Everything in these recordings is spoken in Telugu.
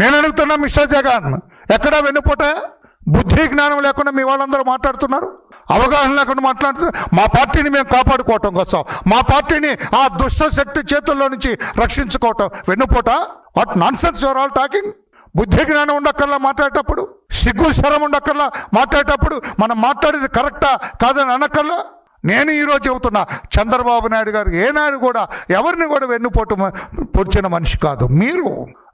నేను అడుగుతున్నా మిస్టర్ జగన్ ఎక్కడ వెన్నుపోట? బుద్ధి జ్ఞానం లేకుండా మీ వాళ్ళందరూ మాట్లాడుతున్నారు? అవగాహన లేకుండా మాట్లాడుతున్నారు? మా పార్టీని మేము కాపాడుకోవటం కోసం మా పార్టీని ఆ దుష్ట శక్తి చేతుల్లో నుంచి రక్షించుకోవటం. వెన్నుపోట? What nonsense your all talking? బుద్ధి జ్ఞానం ఉండక్కర్లా మాట్లాడేటప్పుడు? సిగ్గు శరం ఉండక్కర్లా మాట్లాడేటప్పుడు? మనం మాట్లాడేది కరెక్టా కాదని అనక్కర్లా? నేను ఈరోజు చెబుతున్నా చంద్రబాబు నాయుడు గారు ఏ నాయుడు కూడా ఎవరిని కూడా వెన్నుపోటు పొడిచిన మనిషి కాదు. మీరు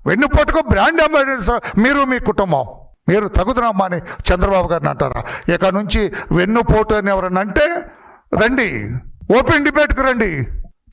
వెన్నుపోటుకు బ్రాండ్ అంబాసిడర్స్ మీరు మీ కుటుంబం. మీరు తగుదనమ్మా అని చంద్రబాబు గారిని అంటారా? ఇక నుంచి వెన్నుపోటు అని ఎవరన్నా అంటే రండి. ఓపెన్ డిబేట్కి రండి.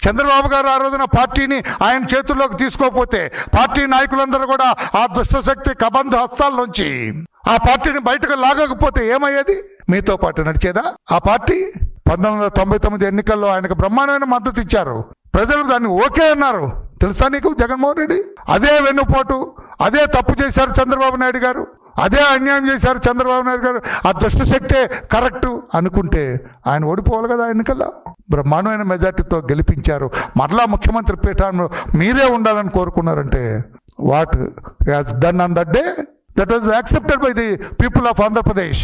చంద్రబాబు గారు ఆ రోజున పార్టీని ఆయన చేతుల్లోకి తీసుకోకపోతే పార్టీ నాయకులందరూ కూడా ఆ దుష్టశక్తి కబంధ హస్తాల్లోంచి ఆ పార్టీని బయటకు లాగకపోతే ఏమయ్యేది? మీతో పాటు నడిచేదా? ఆ పార్టీ పంతొమ్మిది వందల తొంభై తొమ్మిది ఎన్నికల్లో ఆయనకు బ్రహ్మాండమైన మద్దతు ఇచ్చారు. ప్రజలు దాన్ని ఓకే అన్నారు. తెలుసా నీకు జగన్మోహన్ రెడ్డి? అదే వెన్నుపోటు అదే తప్పు చేశారు చంద్రబాబు నాయుడు గారు అదే అన్యాయం చేశారు చంద్రబాబు నాయుడు గారు ఆ దుష్టశక్తే కరెక్ట్ అనుకుంటే ఆయన ఓడిపోవాలి కదా ఎన్నికల్లో బ్రహ్మాండమైన మెజార్టీతో గెలిపించారు. మరలా ముఖ్యమంత్రి పీఠాన్ని మీరే ఉండాలని కోరుకున్నారంటే what has done on that day that was accepted by the people of Andhra Pradesh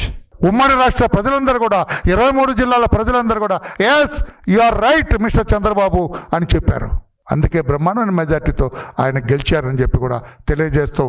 ఉమ్మడి రాష్ట్ర ప్రజలందరూ కూడా ఇరవై మూడు జిల్లాల ప్రజలందరూ కూడా yes you are right mister Chandrababu అని చెప్పారు. అందుకే బ్రహ్మాండమైన మెజార్టీతో ఆయన గెలిచారని చెప్పి కూడా తెలియజేస్తూ